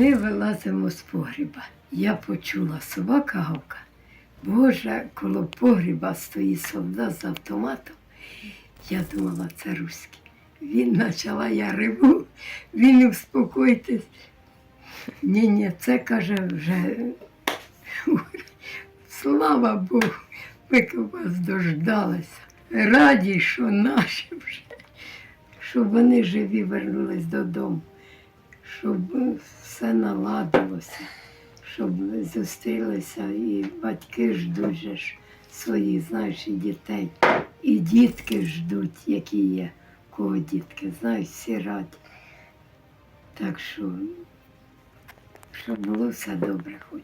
Ми вилазимо з погріба. Я почула собака гавка. Боже, коло погріба стоїть солдат з автоматом. Я думала, це руський. Він почала, я реву, він успокойтесь. Ні, ні, це каже вже. Слава Богу, ми вас дождалися. Раді, що наші вже, щоб вони живі вернулись додому, щоб все наладилося, щоб зустрілися і батьки ждуть же ж своїх, знаєш, і дітей, і дітки ждуть, які є, кого дітки, знаєш, всі раді. Так що, щоб було все добре хоч.